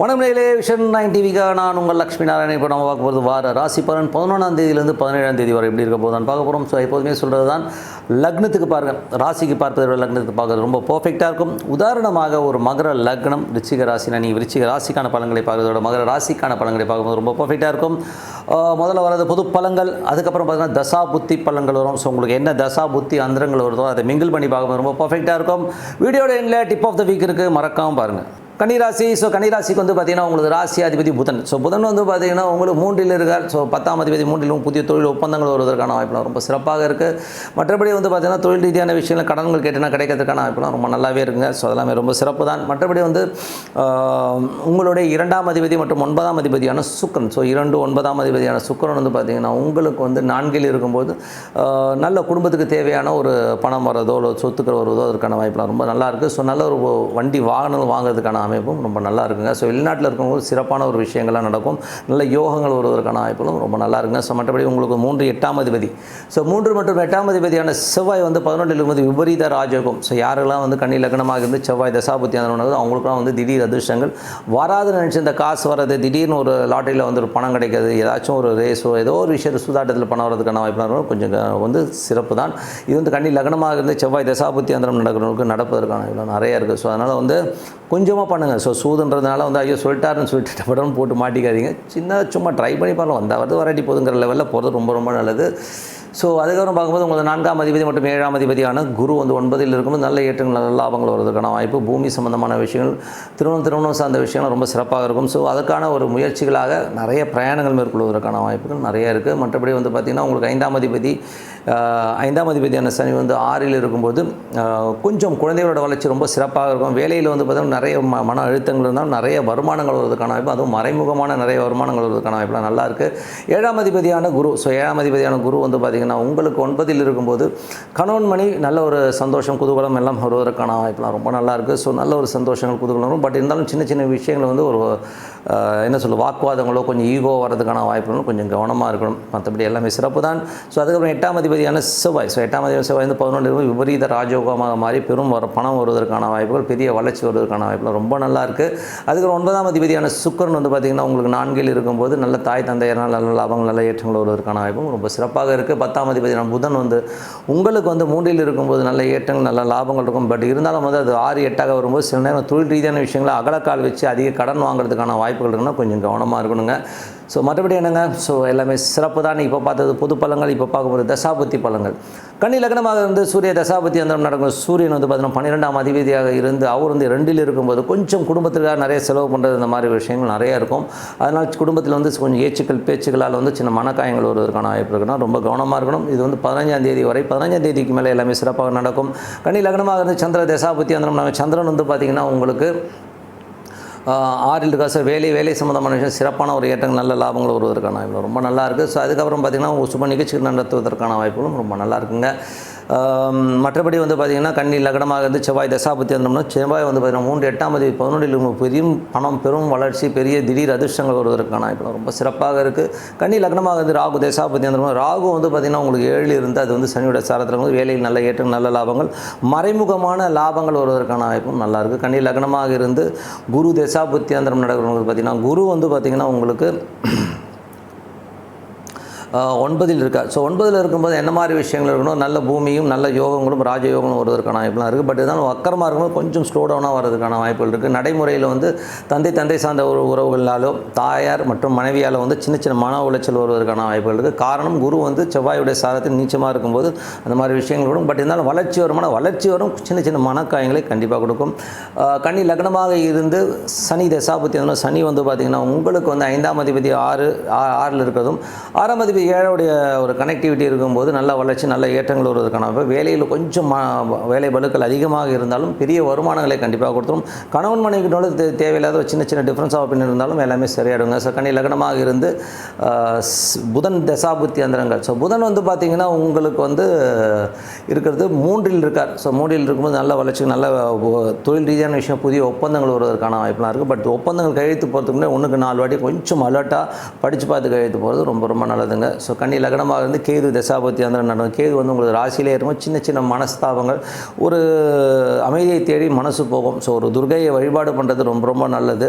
வணக்கம் vision nine டிவிக்காக நான் உங்கள் லக்ஷ்மி நாராயணன். இப்போ நம்ம பார்க்க போகிறது வார ராசி பலன். பதினொன்றாம் தேதியிலேருந்து பதினேழாம் தேதி வரை எப்படி இருக்க போதான் பார்க்க போகிறோம் ஸோ எப்போதுமே சொல்கிறது தான் லக்னத்துக்கு பாருங்கள் ராசிக்கு பார்ப்பதை விட லக்னத்துக்கு பார்க்குறது ரொம்ப பர்ஃபெக்டாக இருக்கும். உதாரணமாக ஒரு மகர லக்னம் ரிச்சிக ராசினா நீ விருச்சிக ராசிக்கான பலன்களை பார்க்குறதோட மகர ராசிக்கான பலன்களை பார்க்கும்போது ரொம்ப பர்ஃபெக்டாக இருக்கும். முதல்ல வரது பொது பழங்கள் அதுக்கப்புறம் பார்த்தீங்கன்னா தசா புத்தி பலன்கள் வரும். ஸோ உங்களுக்கு என்ன தசா புத்தி அந்தரங்கள் வருதோ அதை மிங்கிள் பண்ணி பார்க்கும்போது ரொம்ப பர்ஃபெக்டாக இருக்கும். வீடியோட எண்டில் டிப் ஆஃப் த வீக் இருக்குது மறக்காமல் பாருங்கள் கன்னிராசி ஸோ கன்னிராசிக்கு வந்து பார்த்தீங்கன்னா உங்களுக்கு ராசி அதிபதி புதன். ஸோ புதன் வந்து பார்த்தீங்கன்னா உங்களுக்கு மூன்றில் இருக்கார். ஸோ பத்தாம் அதிபதி மூன்றிலும் புதிய தொழில் ஒப்பந்தங்கள் வருவதற்கான வாய்ப்புலாம் ரொம்ப சிறப்பாக இருக்குது மற்றபடி வந்து பார்த்தீங்கன்னா தொழில் ரீதியான விஷயங்கள் கடன்கள் கேட்டுனா கிடைக்கிறதுக்கான வாய்ப்புலாம் ரொம்ப நல்லாவே இருக்குங்க. ஸோ அதெல்லாமே ரொம்ப சிறப்பு தான். மற்றபடி வந்து உங்களுடைய இரண்டாம் அதிபதி மற்றும் ஒன்பதாம் அதிபதியான சுக்கரன். ஸோ இரண்டு ஒன்பதாம் அதிபதியான சுக்கரன் வந்து பார்த்தீங்கன்னா உங்களுக்கு வந்து நான்கில் இருக்கும்போது நல்ல குடும்பத்துக்கு தேவையான ஒரு பணம் வரதோ இல்லை சொத்துக்கள் வருவதோ அதற்கான வாய்ப்புலாம் ரொம்ப நல்லா இருக்குது ஸோ நல்ல ஒரு வண்டி வாகனம் வாங்குறதுக்கான அமைப்பும் ரொம்ப நல்லா இருக்குங்க ஸோ வெளிநாட்டில் இருக்கும்போது சிறப்பான ஒரு விஷயங்கள்லாம் நடக்கும். நல்ல யோகங்கள் வருவதற்கான வாய்ப்புகளும் ரொம்ப நல்லா இருக்குங்க ஸோ மற்றபடி உங்களுக்கு மூன்று எட்டாம் அதிபதி. ஸோ மூன்று மற்றும் எட்டாம் அதிபதியான செவ்வாய் வந்து பதினொன்றில் இருக்கும்போது விபரீத ராஜகம் ஸோ யாரெல்லாம் வந்து கண்ணி லக்னமாக இருந்து செவ்வாய் தசாபுத்தி அந்த அவங்களுக்குலாம் வந்து திடீர் அதிர்ஷ்டங்கள். வராது நினச்சி இந்த காசு வர்றது திடீர்னு ஒரு லாட்டரியில் வந்து ஒரு பணம் கிடைக்கிறது ஏதாச்சும் ஒரு ரேஸோ ஏதோ ஒரு விஷயத்தை சூதாட்டத்தில் பணம் வரதுக்கான வாய்ப்பு கொஞ்சம் வந்து சிறப்பு தான். இது வந்து கண்ணி லக்னமாக இருந்து செவ்வாய் தசாபுத்தி அந்தரம் நடக்கிறவங்களுக்கு நடப்பதற்கான இவ்வளோ நிறைய இருக்குது ஸோ அதனால் வந்து கொஞ்சமாக பண்ணுங்க ஸோ சூதுன்றதுனால வந்து ஐயோ சொல்லிட்டாருன்னு சொல்லிட்டு படம் போட்டு மாட்டிக்காதீங்க. சின்ன சும்மா ட்ரை பண்ணி பார்க்கலாம். வந்தால் வருது வராட்டி போதுங்கிற லெவலில் போகிறது ரொம்ப ரொம்ப நல்லது. ஸோ அதுக்கப்புறம் பார்க்கும்போது உங்களுக்கு நான்காம் அதிபதி மற்றும் ஏழாம் அதிபதியான குரு வந்து ஒன்பதில் இருக்கும்போது நல்ல ஏற்றங்கள் நல்ல லாபங்கள் வருவதற்கான வாய்ப்பு பூமி சம்பந்தமான விஷயங்கள் திருமணம் திருமணம் சார்ந்த விஷயங்கள் ரொம்ப சிறப்பாக இருக்கும். ஸோ அதற்கான ஒரு முயற்சிகளாக நிறைய பிரயாணங்கள் மேற்கொள்வதற்கான வாய்ப்புகள் நிறைய இருக்குது மற்றபடி வந்து பார்த்திங்கன்னா உங்களுக்கு ஐந்தாம் அதிபதி ஐந்தாம் அதிபதியான சனி வந்து ஆறில் இருக்கும்போது கொஞ்சம் குழந்தைகளோட வளர்ச்சி ரொம்ப சிறப்பாக இருக்கும். வேலையில் வந்து பார்த்திங்கன்னா நிறைய ம மன அழுத்தங்கள் இருந்தாலும் நிறைய வருமானங்கள் வருவதற்கான வாய்ப்பு அதுவும் மறைமுகமான நிறைய வருமானங்கள் வருவதற்கான வாய்ப்புலாம் நல்லா இருக்குது ஏழாம் அதிபதியான குரு ஸோ ஏழாம் அதிபதியான குரு வந்து பார்த்திங்கன்னா உங்களுக்கு ஒன்பதில் இருக்கும்போது கணவன் மணி நல்ல ஒரு சந்தோஷம் குதூகலம் எல்லாம் வருவதற்கான வாய்ப்புலாம் ரொம்ப நல்லா இருக்குது ஸோ நல்ல ஒரு சந்தோஷங்கள் குதூகலம் வரும். பட் இருந்தாலும் சின்ன சின்ன விஷயங்கள் வந்து ஒரு என்ன சொல்ல வாக்குவாதங்களோ கொஞ்சம் ஈகோ வரதுக்கான வாய்ப்புகளும் கொஞ்சம் கவனமாக இருக்கணும். மற்றபடி எல்லாமே சிறப்பு தான். ஸோ அதுக்கப்புறம் எட்டாம் அதிபதியான செவ்வாய். ஸோ எட்டாம் அதிபதி செவ்வாய் வந்து பதினொன்று விபரீத ராஜயோகமாக மாறி பெரும் வர பணம் வருவதற்கான வாய்ப்புகள் பெரிய வளர்ச்சி வருவதற்கான வாய்ப்புகள் ரொம்ப நல்லா இருக்குது அதுக்கப்புறம் ஒன்பதாம் அதிபதியான சுக்கரன் வந்து பார்த்திங்கன்னா உங்களுக்கு நான்கில் இருக்கும்போது நல்ல தாய் தந்தையரால் நல்ல லாபங்கள் நல்ல ஏற்றங்கள் வருவதற்கான வாய்ப்பும் ரொம்ப சிறப்பாக இருக்குது பத்தாம் அதிபதியான புதன் வந்து உங்களுக்கு வந்து மூன்றில் இருக்கும்போது நல்ல ஏற்றங்கள் நல்ல லாபங்கள் இருக்கும். பட் இருந்தாலும் வந்து அது ஆறு எட்டாக வரும்போது சில நேரம் தொழில் ரீதியான விஷயங்களை அகலக்கால் வச்சு அதிக கடன் வாங்குறதுக்கான வாய்ப்புகள் இருக்குன்னா கொஞ்சம் கவனமாக இருக்கணுங்க. ஸோ மற்றபடி என்னங்க? ஸோ எல்லாமே சிறப்பு தான் இப்போ பார்த்தது பொது பழங்கள் இப்போ பார்க்கும்போது தசாபுத்தி பழங்கள். கன்னி லக்னமாக இருந்து சூரிய தசாபதி அந்தரம் நடக்கும். சூரியன் வந்து பார்த்தீங்கன்னா பன்னிரெண்டாம் அதிபதியாக இருந்து அவர் வந்து ரெண்டில் இருக்கும்போது கொஞ்சம் குடும்பத்துக்காக நிறைய செலவு பண்ணுறது இந்த மாதிரி விஷயங்கள் நிறையா இருக்கும். அதனால் குடும்பத்தில் வந்து கொஞ்சம் ஏச்சுக்கள் பேச்சுக்களால் வந்து சின்ன மனக்காயங்கள் வருவதற்கான வாய்ப்பு இருக்குன்னா ரொம்ப கவனமாக இருக்கணும். இது வந்து பதினஞ்சாம் தேதி வரை பதினஞ்சாம் தேதிக்கு மேலே எல்லாமே சிறப்பாக நடக்கும். கன்னி லக்னமாக இருந்து சந்திர தசாபதி அந்தரம் நம்ம சந்திரன் வந்து பார்த்திங்கன்னா உங்களுக்கு ஆறில் இருக்கா சார்? வேலை வேலை சம்மந்தமான விஷயம் சிறப்பான ஒரு ஏற்றங்கள் நல்ல லாபங்கள் வருவதற்கான வாய்ப்பு ரொம்ப நல்லா இருக்குது ஸோ அதுக்கப்புறம் பார்த்திங்கன்னா சுப நிகழ்ச்சிகள் நடத்துவதற்கான வாய்ப்புகளும் ரொம்ப நல்லா இருக்குங்க. மற்றபடி வந்து பார்த்திங்கன்னா கண்ணி லக்னமாக இருந்து செவ்வாய் தசாபத்தி இருந்தோம்னா செவ்வாய் வந்து பார்த்திங்கன்னா மூன்று எட்டாம் தேதி பதினொன்றில் பெரிய பணம் பெரும் வளர்ச்சி பெரிய திடீர் அதிர்ஷ்டங்கள் வருவதற்கான இப்போ ரொம்ப சிறப்பாக இருக்குது கண்ணி லக்னமாக இருந்து ராகு தசாபத்தி இருந்தோம்னா ராகு வந்து பார்த்திங்கன்னா உங்களுக்கு ஏழில் இருந்து அது வந்து சனியோட சாரத்தில் வந்து வேலையில் நல்ல ஏற்றம் நல்ல லாபங்கள் மறைமுகமான லாபங்கள் வருவதற்கான வாய்ப்பும் நல்லாயிருக்கு கண்ணி லக்னமாக இருந்து குரு தசாபுத்தி நடக்கிறவங்களுக்கு பார்த்திங்கன்னா குரு வந்து பார்த்திங்கன்னா உங்களுக்கு ஒன்பதில் இருக்கா. ஸோ ஒன்பதில் இருக்கும்போது என்ன மாதிரி விஷயங்கள் இருக்கணும்? நல்ல பூமியும் நல்ல யோகங்களும் ராஜயோகங்களும் வருவதற்கான வாய்ப்புலாம் இருக்குது பட் இருந்தாலும் அக்கரமாக இருக்கும்போது கொஞ்சம் ஸ்லோ டவுனாக வர்றதுக்கான வாய்ப்புகள் இருக்குது நடைமுறையில் வந்து தந்தை தந்தை சார்ந்த ஒரு உறவுகளாலோ தாயார் மற்றும் மனைவியால் வந்து சின்ன சின்ன மன உளைச்சல் வருவதற்கான வாய்ப்புகள் இருக்குது காரணம் குரு வந்து செவ்வாயுடைய சாரத்தில் நீச்சமாக இருக்கும்போது அந்த மாதிரி விஷயங்கள் வரும். பட் இருந்தாலும் வளர்ச்சி வருமான வளர்ச்சி வரும் சின்ன சின்ன மனக்காயங்களை கண்டிப்பாக கொடுக்கும். கன்னி லக்னமாக இருந்து சனி தசாபத்தி சனி வந்து பார்த்திங்கன்னா உங்களுக்கு வந்து ஐந்தாம் அதிபதி ஆறு ஆறில் இருக்கிறதும் ஆறாம் அதிபதி ஏழுடைய ஒரு கனெக்டிவிட்டி இருக்கும்போது நல்ல வளர்ச்சி நல்ல ஏற்றங்கள் வருவதற்கான வேலையில் கொஞ்சம் வேலை பலுக்கள் அதிகமாக இருந்தாலும் பெரிய வருமானங்களை கண்டிப்பாக கொடுத்துரும். கணவன் மனைவிக்கிட்டோட தே தேவையில்லாத ஒரு சின்ன சின்ன டிஃப்ரென்ஸ் ஆஃப் ஒப்பீனியன் இருந்தாலும் எல்லாமே சரியாயிடுங்க. ஸோ கனி லக்னமாக இருந்து புதன் தசாபுத்தி அந்தரங்கள். ஸோ புதன் வந்து பார்த்திங்கன்னா உங்களுக்கு வந்து இருக்கிறது மூன்றில் இருக்கார். ஸோ மூன்றில் இருக்கும்போது நல்ல வளர்ச்சி நல்ல தொழில் ரீதியான விஷயம் புதிய ஒப்பந்தங்கள் வருவதற்கான வாய்ப்புலாம் இருக்குது பட் ஒப்பந்தங்கள் கையெழுத்து போகிறதுக்கு முன்னாடி ஒன்றுக்கு நாலு வாட்டி கொஞ்சம் அலர்ட்டாக படித்து பார்த்து கையெழுத்து போகிறது ரொம்ப ரொம்ப நல்லதுங்க. ஸோ கன்னி லக்னமாக இருந்து கேது தசாபதி அந்த நடக்கும். கேது வந்து உங்களுக்கு ராசியிலே இருக்கும். சின்ன சின்ன மனஸ்தாபங்கள். ஒரு அமைதியை தேடி மனசு போகும். ஸோ ஒரு துர்கையை வழிபாடு பண்ணுறது ரொம்ப ரொம்ப நல்லது.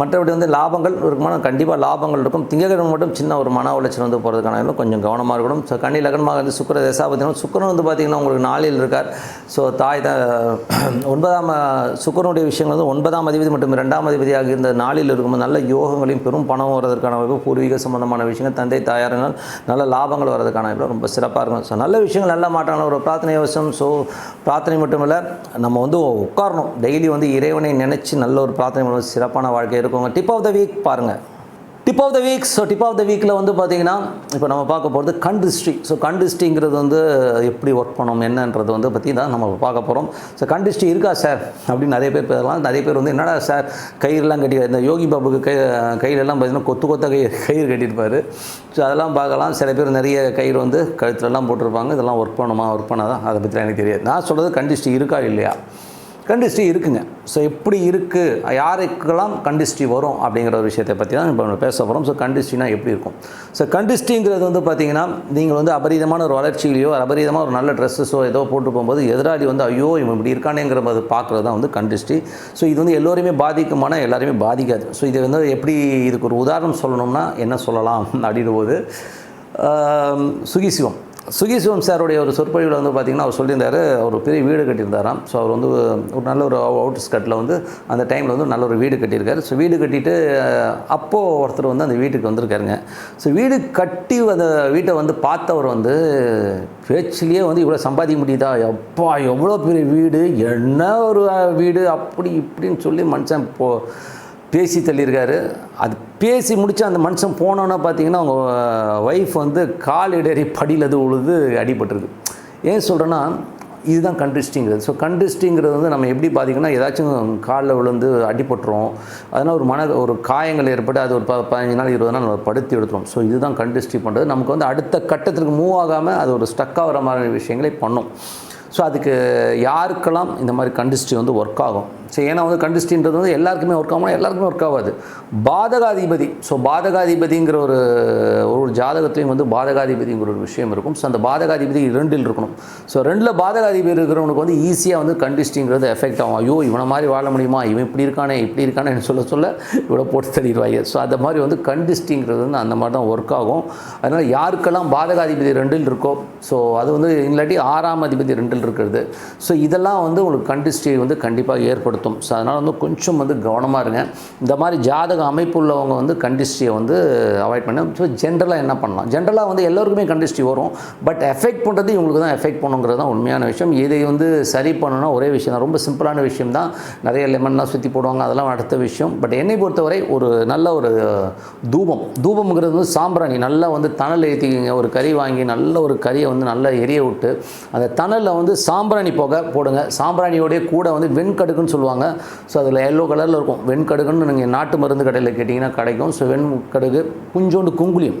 மற்றபடி வந்து லாபங்கள் இருக்குமான கண்டிப்பாக லாபங்கள் இருக்கும். திங்கக்கிழமை மட்டும் சின்ன ஒரு மன உளைச்சல் வந்து போகிறதுக்கான இன்னும் கொஞ்சம் கவனமாக இருக்கணும். ஸோ கன்னி லக்னமாக இருந்து சுக்கர தசாபத்தினம் சுக்கரன் வந்து பார்த்திங்கன்னா உங்களுக்கு நாளில் இருக்கார். ஸோ தாய் தான் ஒன்பதாம் சுக்கரனுடைய விஷயங்கள் வந்து ஒன்பதாம் அதிபதி மற்றும் இரண்டாம் அதிபதியாக இருந்த நாளில் இருக்கும்போது நல்ல யோகங்களையும் பெரும் பணம் வர்றதற்கான வாய்ப்பு பூர்வீக சம்பந்தமான விஷயங்கள். தந்தை தாயாரங்கள் நல்ல லாபங்கள் வர்றதுக்கான ரொம்ப சிறப்பாக இருக்கும். ஸோ நல்ல விஷயங்கள் நல்ல மாற்றங்கள் ஒரு பிரார்த்தனை அவசியம் ஸோ பிரார்த்தனை மட்டும் இல்லை நம்ம வந்து உட்காரணும். டெய்லி வந்து இறைவனை நினச்சி நல்ல ஒரு பிரார்த்தனை சிறப்பான வாழ்க்கை இருக்கும் டிப் ஆஃப் த வீக் பாருங்கள் tip of the week so tip of the வீக்கில் வந்து பார்த்தீங்கன்னா இப்போ நம்ம பார்க்க போகிறது கண்டிஸ்ட்ரி ஸோ கண்டிஸ்ட்ரிங்கிறது வந்து எப்படி ஒர்க் பண்ணோம் என்னன்றது வந்து பற்றி தான் நம்ம பார்க்க போகிறோம் ஸோ கண்டிஸ்ட்ரி இருக்கா சார் அப்படின்னு நிறைய பேர் பேசலாம். நிறைய பேர் வந்து என்னடா சார் கயிறுலாம் கட்டி இந்த யோகி பாபுக்கு கை கையிலெல்லாம் பார்த்தீங்கன்னா கொத்து கொத்த கை கயிறு கட்டியிருப்பார். ஸோ அதெல்லாம் பார்க்கலாம். சில பேர் நிறைய கயிறு வந்து கழுத்துலலாம் போட்டிருப்பாங்க. இதெல்லாம் ஒர்க் பண்ணுமா ஒர்க் பண்ணாதான் அதை பற்றி எனக்கு தெரியாது. நான் சொல்கிறது கண்டிஸ்ட்ரி இருக்கா இல்லையா? கண்டிஸ்டி இருக்குங்க. ஸோ எப்படி இருக்குது யாருக்கெல்லாம் கண்டிஸ்டி வரும் அப்படிங்கிற ஒரு விஷயத்தை பற்றி தான் இப்போ நம்ம பேச போகிறோம் ஸோ கண்டிஸ்டினா எப்படி இருக்கும்? ஸோ கண்டிஸ்டிங்கிறது வந்து பார்த்தீங்கன்னா நீங்கள் வந்து அபரீதமான ஒரு வளர்ச்சியிலையோ அபரீதமாக ஒரு நல்ல ட்ரெஸ்ஸஸோ ஏதோ போட்டு போகும்போது எதிராளி வந்து ஐயோ இவன் இப்படி இருக்கானேங்கிற போது பார்க்குறது தான் வந்து கண்டிஸ்டி ஸோ இது வந்து எல்லோரையுமே பாதிக்குமானா எல்லாருமே பாதிக்காது. ஸோ இது வந்து எப்படி இதுக்கு ஒரு உதாரணம் சொல்லணும்னா என்ன சொல்லலாம் அப்படின்ற போது சுகிசிவம். சுகிசிவம் சாருடைய ஒரு சொற்பொழிவில் வந்து பார்த்திங்கன்னா அவர் சொல்லியிருந்தார் அவர் பெரிய வீடு கட்டியிருந்தாராம். ஸோ அவர் வந்து ஒரு நல்ல ஒரு அவுட் ஸ்கட்டில் வந்து அந்த டைமில் வந்து நல்ல ஒரு வீடு கட்டியிருக்காரு. ஸோ வீடு கட்டிட்டு அப்போது ஒருத்தர் வந்து அந்த வீட்டுக்கு வந்திருக்காருங்க. ஸோ வீடு கட்டி அந்த வீட்டை வந்து பார்த்தவர் வந்து பேச்சிலேயே வந்து இவ்வளோ சம்பாதிக்க முடியுதா? எப்பா எவ்வளோ பெரிய வீடு என்ன ஒரு வீடு அப்படி இப்படின்னு சொல்லி மனுஷன் போ பேசி தள்ளியிருக்காரு. அது பேசி முடித்து அந்த மனுஷன் போனோன்னா பார்த்தீங்கன்னா அவங்க ஒய்ஃப் வந்து கால் இடறி படியில் அது உழுது அடிபட்டிருக்கு ஏன் சொல்கிறேன்னா இதுதான் கண்டிஸ்டிங்கிறது ஸோ கண்டிஸ்டிங்கிறது வந்து நம்ம எப்படி பார்த்திங்கன்னா ஏதாச்சும் காலில் விழுந்து அடிபட்டுரும் அதனால் ஒரு மன ஒரு காயங்கள் ஏற்பட்டு அது ஒரு ப பதினஞ்சு நாள் இருபது நாள் நம்ம படுத்தி எடுத்துரும் ஸோ இதுதான் கண்டிஸ்டி பண்ணுறது நமக்கு வந்து அடுத்த கட்டத்திற்கு மூவ் ஆகாமல் அது ஒரு ஸ்டக் ஆகிற மாதிரி விஷயங்களை பண்ணும். ஸோ அதுக்கு யாருக்கெல்லாம் இந்த மாதிரி கண்டிஸ்டி வந்து ஒர்க் ஆகும்? ஸோ ஏன்னா வந்து கண்டிஸ்டின்றது வந்து எல்லாருக்குமே ஒர்க் ஆகும்? எல்லாருக்குமே ஒர்க் ஆகாது. பாதகாதிபதி. ஸோ பாதகாதிபதிங்கிற ஒரு ஒரு ஜாதகத்துலையும் வந்து பாதகாதிபதிங்கிற ஒரு விஷயம் இருக்கும். ஸோ அந்த பாதகாதிபதி ரெண்டில் இருக்கணும். ஸோ ரெண்டில் பாதகாதிபதி இருக்கிறவனுக்கு வந்து ஈஸியாக வந்து கண்டிஸ்டிங்கிறது எஃபெக்ட் ஆகும். ஐயோ இவனை மாதிரி வாழ முடியுமா? இவன் இப்படி இருக்கானே இப்படி இருக்கானேன்னு சொல்ல சொல்ல இவ்வளோ போட்டு தள்ளிடுவாங்க. ஸோ அந்த மாதிரி வந்து கண்டிஸ்டிங்கிறது வந்து அந்த மாதிரி தான் ஒர்க் ஆகும். அதனால் யாருக்கெல்லாம் பாதகாதிபதி ரெண்டில் இருக்கோ ஸோ அது வந்து இல்லாட்டி ஆறாம் அதிபதி ரெண்டில் இருக்கிறது. ஸோ இதெல்லாம் வந்து உங்களுக்கு கண்டிஸ்டி வந்து கண்டிப்பாக ஏற்படுத்தும். ஸோ அதனால் வந்து கொஞ்சம் வந்து கவனமாக இருங்க. இந்த மாதிரி ஜாதக அமைப்பு உள்ளவங்க வந்து கண்டிஸ்டியை வந்து அவாய்ட் பண்ண ஸோ ஜென்ரலாக என்ன பண்ணலாம்? ஜென்ரலாக வந்து எல்லோருக்குமே கண்டிஸ்ட்ரி வரும். பட் எஃபெக்ட் பண்ணுறது இவங்களுக்கு தான் எஃபெக்ட் பண்ணுங்கிறது தான் உண்மையான விஷயம். இதை வந்து சரி பண்ணணும்னா ஒரே விஷயம் தான். ரொம்ப சிம்பிளான விஷயம் தான். நிறைய லெமன்லாம் சுற்றி போடுவாங்க. அதெல்லாம் அடுத்த விஷயம். பட் என்னை பொறுத்தவரை ஒரு நல்ல ஒரு தூபம். தூபம்ங்கிறது வந்து சாம்பிராணி. நல்லா வந்து தணல் ஏற்றிக்கிங்க ஒரு கறி வாங்கி நல்ல ஒரு கறியை வந்து நல்லா எரிய விட்டு அந்த தணலில் வந்து சாம்பிராணி புகை போடுங்க. சாம்பிராணியோடைய கூட வந்து வெண்கடுக்குன்னு சொல்லுவாங்க. ஸோ அதில் எல்லோ கலரில் இருக்கும். வெண்கடுகுன்னு நீங்கள் நாட்டு மருந்து கடையில் கேட்டிங்கன்னா கிடைக்கும். ஸோ வெண்கடுகு கொஞ்சோண்டு குங்குளியம்.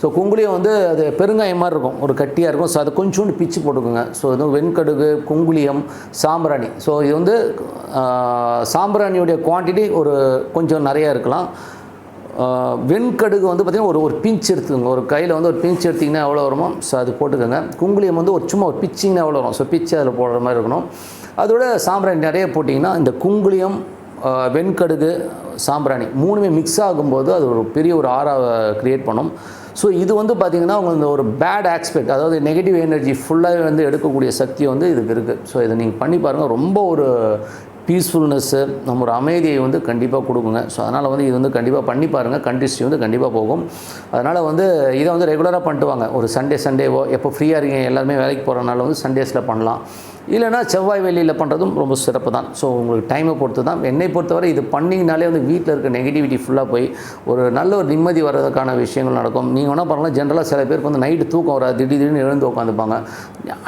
ஸோ குங்குளியம் வந்து அது பெருங்காயம் மாதிரி இருக்கும். ஒரு கட்டியாக இருக்கும். ஸோ அதை கொஞ்சோண்டு பிச்சு போட்டுக்கோங்க. ஸோ இது வெண்கடுகு குங்குளியம் சாம்பிராணி. ஸோ இது வந்து சாம்பிராணியுடைய குவான்டிட்டி ஒரு கொஞ்சம் நிறையா இருக்கலாம். வெண்கடுகு வந்து பார்த்திங்கன்னா ஒரு ஒரு பிஞ்ச் எடுத்துக்கோங்க. ஒரு கையில் வந்து ஒரு பிஞ்ச் எடுத்திங்கன்னா எவ்வளோ வருமோ ஸோ அது போட்டுக்கோங்க. குங்குளியம் வந்து ஒரு சும்மா ஒரு பிச்சிங்கன்னா எவ்வளோ வரும். ஸோ பிச்சு அதில் போடுற மாதிரி இருக்கணும். அதோட சாம்பிராணி நிறைய போட்டிங்கன்னா இந்த குங்குளியம் வெண்கடுகு சாம்பிராணி மூணுமே மிக்ஸ் ஆகும்போது அது ஒரு பெரிய ஒரு ஆறா க்ரியேட் பண்ணும். ஸோ இது வந்து பார்த்திங்கன்னா உங்களுக்கு இந்த ஒரு பேட் ஆஸ்பெக்ட் அதாவது நெகட்டிவ் எனர்ஜி ஃபுல்லாக வந்து எடுக்கக்கூடிய சக்தி வந்து இதுக்கு இருக்குது ஸோ இதை நீங்கள் பண்ணி பாருங்கள் ரொம்ப ஒரு பீஸ்ஃபுல்னஸ்ஸு நம்ம ஒரு அமைதியை வந்து கண்டிப்பாக கொடுக்குங்க. ஸோ அதனால் வந்து இது வந்து கண்டிப்பாக பண்ணி பாருங்கள் கண்டிஸ்ட்ரி வந்து கண்டிப்பாக போகும். அதனால் வந்து இதை வந்து ரெகுலராக பண்ணிட்டு வாங்க. ஒரு சண்டே சண்டேவோ எப்போ ஃப்ரீயாக இருக்கீங்க எல்லாருமே வேலைக்கு போகிறனால வந்து சண்டேஸில் பண்ணலாம். இல்லைனா செவ்வாய் வெளியில் பண்ணுறதும் ரொம்ப சிறப்பு தான். ஸோ உங்களுக்கு டைமை பொறுத்து தான் என்னை பொறுத்தவரை இது பண்ணிங்கனாலே வந்து வீட்டில் இருக்க நெகட்டிவிட்டி ஃபுல்லாக போய் ஒரு நல்ல ஒரு நிம்மதி வர்றதுக்கான விஷயங்கள் நடக்கும். நீங்கள் வேணால் பண்ணலாம் ஜென்ரலாக சில பேருக்கு வந்து நைட்டு தூக்கம் வராது. திடீர் திடீர்னு எழுந்து உட்காந்துப்பாங்க.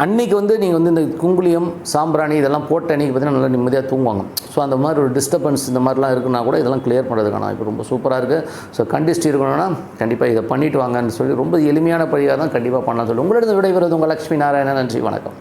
அன்றைக்கி வந்து நீங்கள் வந்து இந்த குங்குளியம் சாம்பிராணி இதெல்லாம் போட்ட அன்றைக்கி பார்த்தீங்கன்னா நல்லா நிம்மதியாக தூங்குவாங்க. ஸோ அந்த மாதிரி ஒரு டிஸ்டர்பன்ஸ் இந்த மாதிரிலாம் இருக்குன்னா கூட இதெல்லாம் கிளியர் பண்ணுறதுக்கான இப்போ ரொம்ப சூப்பராக இருக்குது ஸோ கண்டிஸ்ட் இருக்கணும்னா கண்டிப்பாக இதை பண்ணிட்டு வாங்கன்னு சொல்லி ரொம்ப எளிமையான பழியாக தான் கண்டிப்பாக பண்ணலாம் சொல்லி உங்களிடம் விடைபெறுவது உங்கள் லக்ஷ்மி நாராயணன். நன்றி வணக்கம்.